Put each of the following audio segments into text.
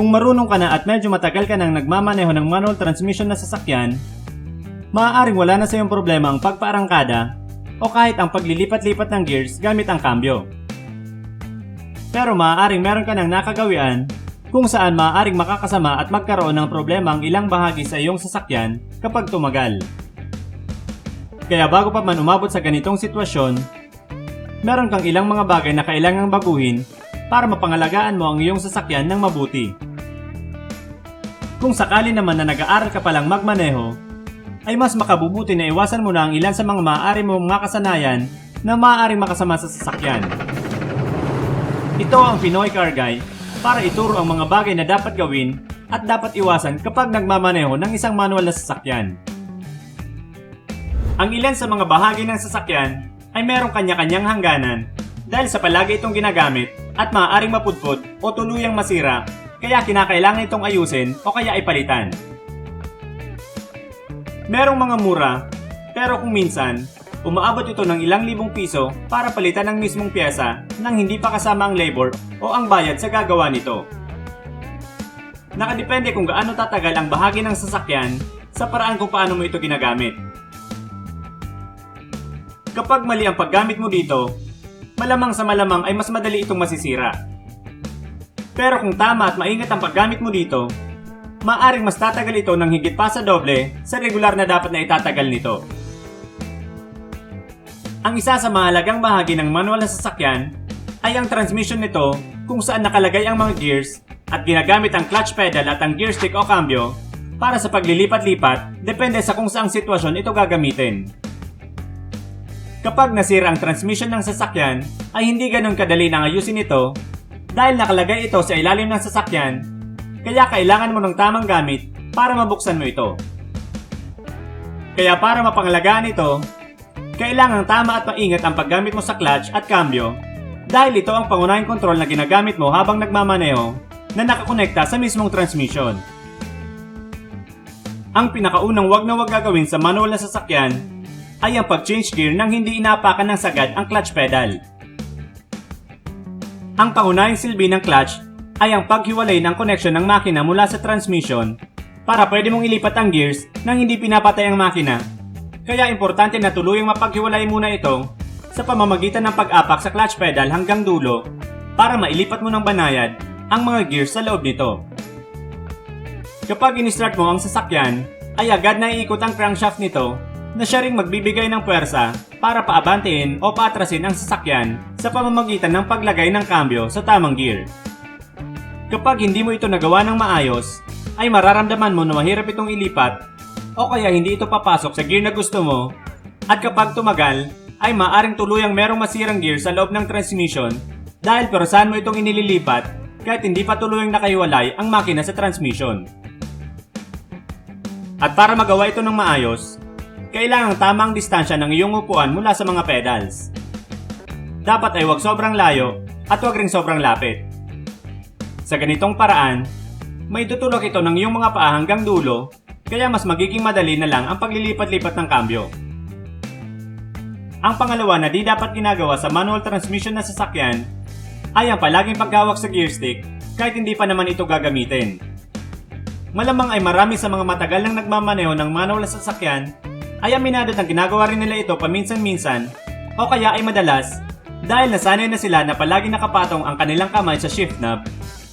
Kung marunong ka na at medyo matagal ka nang nagmamaneho ng manual transmission na sasakyan, maaaring wala na sa iyong problema ang pagpaarangkada o kahit ang paglilipat-lipat ng gears gamit ang kambyo. Pero maaaring meron ka ng nakagawian kung saan maaaring makakasama at magkaroon ng problema ang ilang bahagi sa iyong sasakyan kapag tumagal. Kaya bago pa man umabot sa ganitong sitwasyon, meron kang ilang mga bagay na kailangang baguhin para mapangalagaan mo ang iyong sasakyan ng mabuti. Kung sakali naman na nag-aaral ka palang magmaneho, ay mas makabubuti na iwasan mo na ang ilan sa mga maaari mong mga kasanayan na maaaring makasama sa sasakyan. Ito ang Pinoy Car Guy para ituro ang mga bagay na dapat gawin at dapat iwasan kapag nagmamaneho ng isang manual na sasakyan. Ang ilan sa mga bahagi ng sasakyan ay merong kanya-kanyang hangganan dahil sa palagi itong ginagamit at maaaring mapudpod o tuluyang masira kaya kinakailangan itong ayusin o kaya ipalitan. Merong mga mura pero kung minsan umaabot ito ng ilang libong piso para palitan ang mismong pyesa nang hindi pa kasama ang labor o ang bayad sa gagawa nito. Nakadepende kung gaano tatagal ang bahagi ng sasakyan sa paraan kung paano mo ito ginagamit. Kapag mali ang paggamit mo dito, malamang sa malamang ay mas madali itong masisira. Pero kung tama at maingat ang paggamit mo dito, maaring mas tatagal ito ng higit pa sa doble sa regular na dapat na itatagal nito. Ang isa sa mahalagang bahagi ng manual na sasakyan ay ang transmission nito kung saan nakalagay ang mga gears at ginagamit ang clutch pedal at ang gear stick o cambio para sa paglilipat-lipat depende sa kung saang sitwasyon ito gagamitin. Kapag nasira ang transmission ng sasakyan, ay hindi ganun kadali na ayusin ito dahil nakalagay ito sa ilalim ng sasakyan, kaya kailangan mo ng tamang gamit para mabuksan mo ito. Kaya para mapangalagaan ito, kailangan tama at maingat ang paggamit mo sa clutch at cambio dahil ito ang pangunahing kontrol na ginagamit mo habang nagmamaneho na nakakonekta sa mismong transmission. Ang pinakaunang wag na wag gagawin sa manual na sasakyan ay ang pag-change gear nang hindi inapakan ng sagad ang clutch pedal. Ang pangunahing silbi ng clutch ay ang paghiwalay ng connection ng makina mula sa transmission para pwede mong ilipat ang gears nang hindi pinapatay ang makina. Kaya importante na tuluyang mapaghiwalay muna ito sa pamamagitan ng pag-apak sa clutch pedal hanggang dulo para mailipat mo ng banayad ang mga gears sa loob nito. Kapag in-start mo ang sasakyan, ay agad na iikot ang crankshaft nito na siya ring magbibigay ng puwersa para paabantiin o paatrasin ang sasakyan sa pamamagitan ng paglagay ng kambyo sa tamang gear. Kapag hindi mo ito nagawa ng maayos, ay mararamdaman mo na mahirap itong ilipat o kaya hindi ito papasok sa gear na gusto mo at kapag tumagal, ay maaring tuluyang merong masirang gear sa loob ng transmission dahil pero saan mo itong inililipat kahit hindi pa tuluyang nakahiwalay ang makina sa transmission. At para magawa ito ng maayos, kailangang tamang distansya ng iyong upuan mula sa mga pedals. Dapat ay huwag sobrang layo at huwag ring sobrang lapit. Sa ganitong paraan, may tutulok ito ng iyong mga paa hanggang dulo, kaya mas magiging madali na lang ang paglilipat-lipat ng kambyo. Ang pangalawa na di dapat ginagawa sa manual transmission na sasakyan ay ang palaging paghawak sa gear stick kahit hindi pa naman ito gagamitin. Malamang ay marami sa mga matagal nang nagmamaneho ng manual na sasakyan ay aminado na ginagawa rin nila ito paminsan-minsan o kaya ay madalas dahil nasanay na sila na palagi nakapatong ang kanilang kamay sa shift knob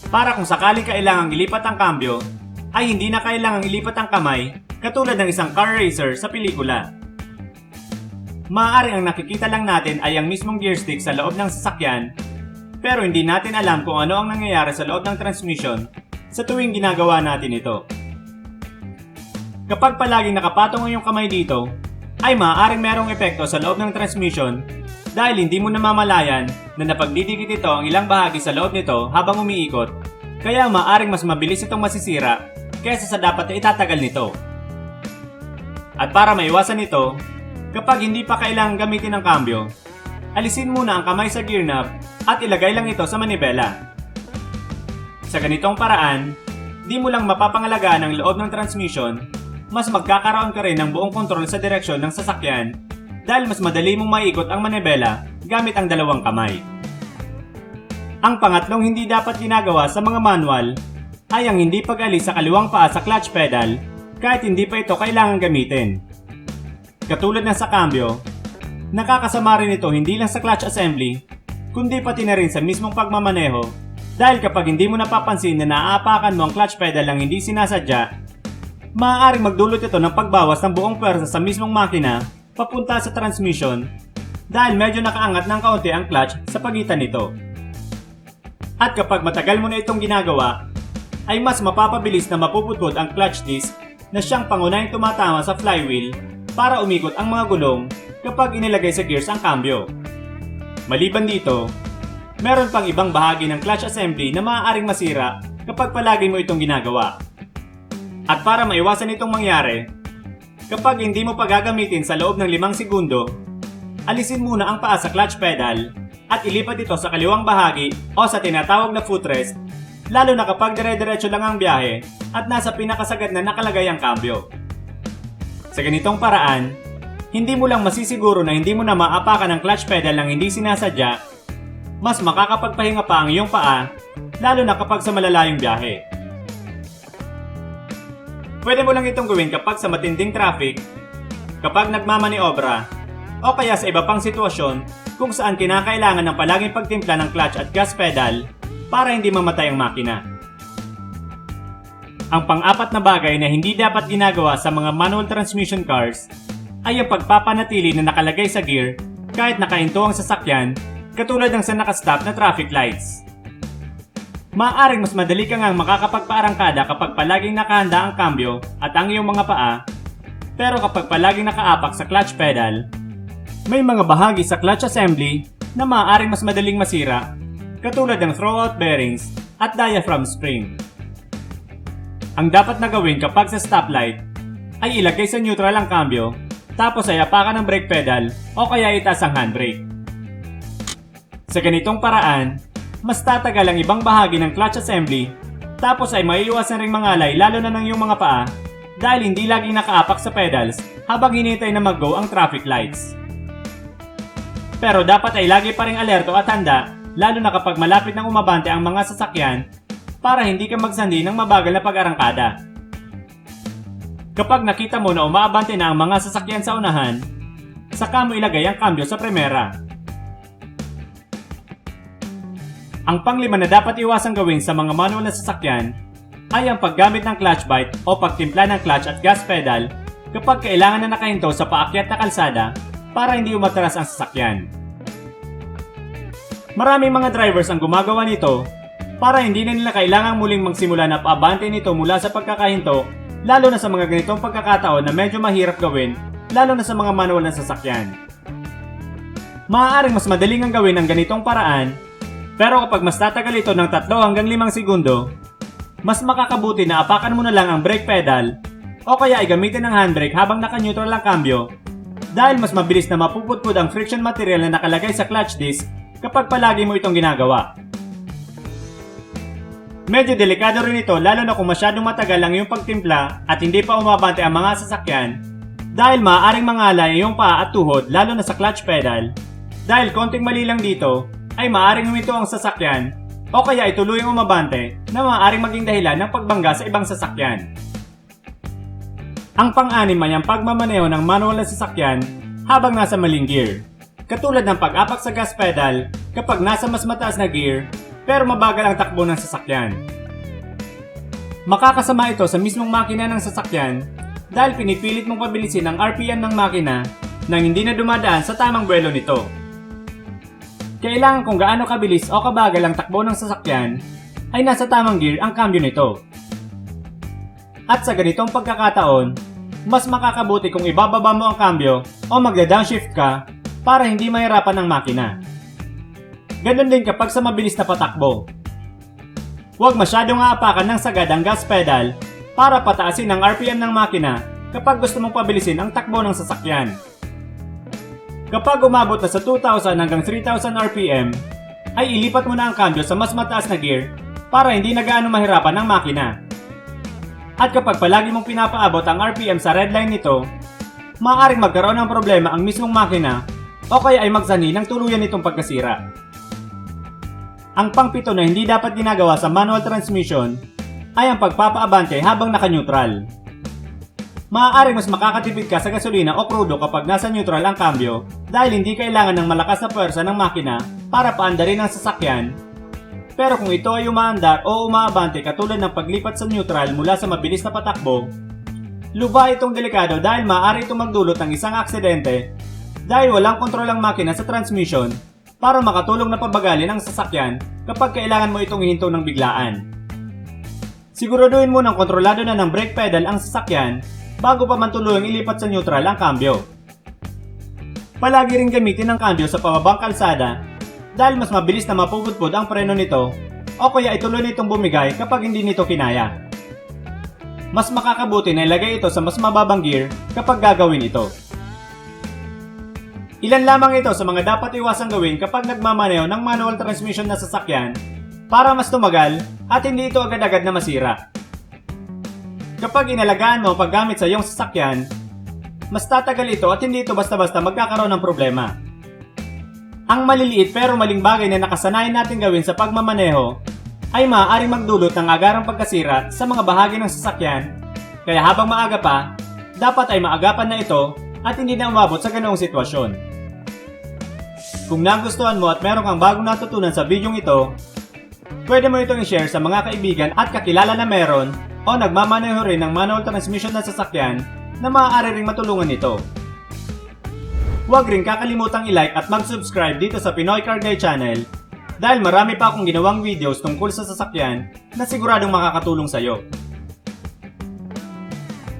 para kung sakaling kailangang ilipat ang kambyo ay hindi na kailangang ilipat ang kamay katulad ng isang car racer sa pelikula. Maaari ang nakikita lang natin ay ang mismong gear stick sa loob ng sasakyan pero hindi natin alam kung ano ang nangyayari sa loob ng transmission sa tuwing ginagawa natin ito. Kapag palaging nakapatong ang iyong kamay dito, ay maaaring merong epekto sa loob ng transmission dahil hindi mo namamalayan na napagdidikit ito ang ilang bahagi sa loob nito habang umiikot, kaya maaaring mas mabilis itong masisira kaysa sa dapat na itatagal nito. At para maiwasan ito, kapag hindi pa kailangang gamitin ang kambyo, alisin muna ang kamay sa gear knob at ilagay lang ito sa manibela. Sa ganitong paraan, di mo lang mapapangalagaan ang loob ng transmission, mas magkakaroon ka rin ng buong kontrol sa direksyon ng sasakyan dahil mas madali mong maikot ang manibela gamit ang dalawang kamay. Ang pangatlong hindi dapat ginagawa sa mga manual ay ang hindi pag-alis sa kaliwang paa sa clutch pedal kahit hindi pa ito kailangan gamitin. Katulad ng sa cambio, nakakasama rin ito hindi lang sa clutch assembly, kundi pati na rin sa mismong pagmamaneho dahil kapag hindi mo napapansin na naaapakan mo ang clutch pedal lang hindi sinasadya, maaaring magdulot ito ng pagbawas ng buong pwersa sa mismong makina papunta sa transmission dahil medyo nakaangat ng kaunti ang clutch sa pagitan nito. At kapag matagal mo na itong ginagawa, ay mas mapapabilis na mapuputod ang clutch disc na siyang pangunahing tumatama sa flywheel para umikot ang mga gulong kapag inilagay sa gears ang cambio. Maliban dito, meron pang ibang bahagi ng clutch assembly na maaaring masira kapag palagi mo itong ginagawa. At para maiwasan itong mangyari, kapag hindi mo pa gagamitin sa loob ng 5 segundo, alisin muna ang paa sa clutch pedal at ilipat ito sa kaliwang bahagi o sa tinatawag na footrest lalo na kapag dire-diretso lang ang biyahe at nasa pinakasagad na nakalagay ang kambyo. Sa ganitong paraan, hindi mo lang masisiguro na hindi mo na maapakan ang clutch pedal ng hindi sinasadya, mas makakapagpahinga pa ang iyong paa, lalo na kapag sa malalayong biyahe. Pwede mo lang itong gawin kapag sa matinding traffic, kapag nagmamaniobra, o kaya sa iba pang sitwasyon kung saan kinakailangan ng palaging pagtimpla ng clutch at gas pedal para hindi mamatay ang makina. Ang pang-apat na bagay na hindi dapat ginagawa sa mga manual transmission cars ay ang pagpapanatili na nakalagay sa gear kahit nakahinto ang sasakyan katulad ng sa nakastop na traffic lights. Maaaring mas madali ka ngang makakapagpaarangkada kapag palaging nakahanda ang kambyo at ang iyong mga paa, pero kapag palaging nakaapak sa clutch pedal, may mga bahagi sa clutch assembly na maaaring mas madaling masira, katulad ng throwout bearings at diaphragm spring. Ang dapat na gawin kapag sa stoplight ay ilagay sa neutral ang kambyo, tapos ay apakan ng brake pedal o kaya itaas ang handbrake. Sa ganitong paraan, mas tatagal ang ibang bahagi ng clutch assembly, tapos ay maiiwasan ring mangalay lalo na ng iyong mga paa dahil hindi laging nakaapak sa pedals habang hinintay na mag-go ang traffic lights. Pero dapat ay lagi pa ring alerto at handa lalo na kapag malapit nang umabante ang mga sasakyan para hindi ka magsandi ng mabagal na pag-arangkada. Kapag nakita mo na umaabante na ang mga sasakyan sa unahan, saka mo ilagay ang kambyo sa primera. Ang panglima na dapat iwasang gawin sa mga manual na sasakyan ay ang paggamit ng clutch bite o pagtimpla ng clutch at gas pedal kapag kailangan na nakahinto sa paakyat na kalsada para hindi umatras ang sasakyan. Maraming mga drivers ang gumagawa nito para hindi na nila kailangang muling magsimula na paabante nito mula sa pagkakahinto lalo na sa mga ganitong pagkakataon na medyo mahirap gawin lalo na sa mga manual na sasakyan. Maaaring mas madaling ang gawin ang ganitong paraan pero kapag mas tatagal ito ng 3 hanggang 5 segundo, mas makakabuti na apakan mo na lang ang brake pedal o kaya ay gamitin ang handbrake habang naka-neutral ang kambyo dahil mas mabilis na mapupudpud ang friction material na nakalagay sa clutch disc kapag palagi mo itong ginagawa. Medyo delikado rin ito lalo na kung masyadong matagal ang iyong pagtimpla at hindi pa umabante ang mga sasakyan dahil maaaring mangalay ang iyong paa at tuhod lalo na sa clutch pedal dahil konting mali lang dito ay maaaring huminto ang sasakyan o kaya ituloy ang umabante na maaaring maging dahilan ng pagbangga sa ibang sasakyan. Ang pang-anim ay ang pagmamaneho ng manual na sasakyan habang nasa maling gear. Katulad ng pag-apak sa gas pedal kapag nasa mas mataas na gear pero mabagal ang takbo ng sasakyan. Makakasama ito sa mismong makina ng sasakyan dahil pinipilit mong pabilisin ang RPM ng makina nang hindi na dumadaan sa tamang buwelo nito. Kailangan kung gaano kabilis o kabagal ang takbo ng sasakyan ay nasa tamang gear ang kambyo nito. At sa ganitong pagkakataon, mas makakabuti kung ibababa mo ang kambyo o magda-downshift ka para hindi mahirapan ang makina. Ganon din kapag sa mabilis na patakbo. Huwag masyadong aapakan ng sagad ang gas pedal para pataasin ang RPM ng makina kapag gusto mong pabilisin ang takbo ng sasakyan. Kapag umabot na sa 2,000 hanggang 3,000 RPM, ay ilipat mo na ang kambyo sa mas mataas na gear para hindi na gaano mahirapan ang makina. At kapag palagi mong pinapaabot ang RPM sa red line nito, maaaring magkaroon ng problema ang mismong makina o kaya ay magsani ng tuluyan nitong pagkasira. Ang pangpito na hindi dapat ginagawa sa manual transmission ay ang pagpapaabante habang naka-neutral. Maaaring mas makakatipid ka sa gasolina o krudo kapag nasa neutral ang kambyo dahil hindi kailangan ng malakas na pwersa ng makina para paandarin ang sasakyan. Pero kung ito ay umaandar o umaabante katulad ng paglipat sa neutral mula sa mabilis na patakbo, luba itong delikado dahil maaari itong magdulot ng isang aksidente dahil walang kontrol ang makina sa transmission para makatulong na pabagalin ang sasakyan kapag kailangan mo itong ihinto ng biglaan. Siguraduhin mo ng kontrolado na ng brake pedal ang sasakyan bago pa man tuluyang ilipat sa neutral ang kambyo. Palagi rin gamitin ang kambyo sa pababang kalsada dahil mas mabilis na mapupudpud ang preno nito o kaya ituloy nitong bumigay kapag hindi nito kinaya. Mas makakabuti na ilagay ito sa mas mababang gear kapag gagawin ito. Ilan lamang ito sa mga dapat iwasang gawin kapag nagmamaneho ng manual transmission na sasakyan para mas tumagal at hindi ito agad-agad na masira. Kapag inalagaan mo paggamit sa iyong sasakyan, mas tatagal ito at hindi ito basta-basta magkakaroon ng problema. Ang maliliit pero maling bagay na nakasanayan natin gawin sa pagmamaneho ay maaaring magdulot ng agarang pagkasira sa mga bahagi ng sasakyan, kaya habang maaga pa, dapat ay maagapan na ito at hindi na umabot sa ganoong sitwasyon. Kung nagustuhan mo at meron kang bagong natutunan sa bidyong ito, pwede mo itong i-share sa mga kaibigan at kakilala na meron o nagmamaneho rin ng manual transmission na sasakyan na maaari ring matulungan nito. Huwag rin kakalimutang i-like at mag-subscribe dito sa Pinoy Car Guy channel dahil marami pa akong ginawang videos tungkol sa sasakyan na siguradong makakatulong sa iyo.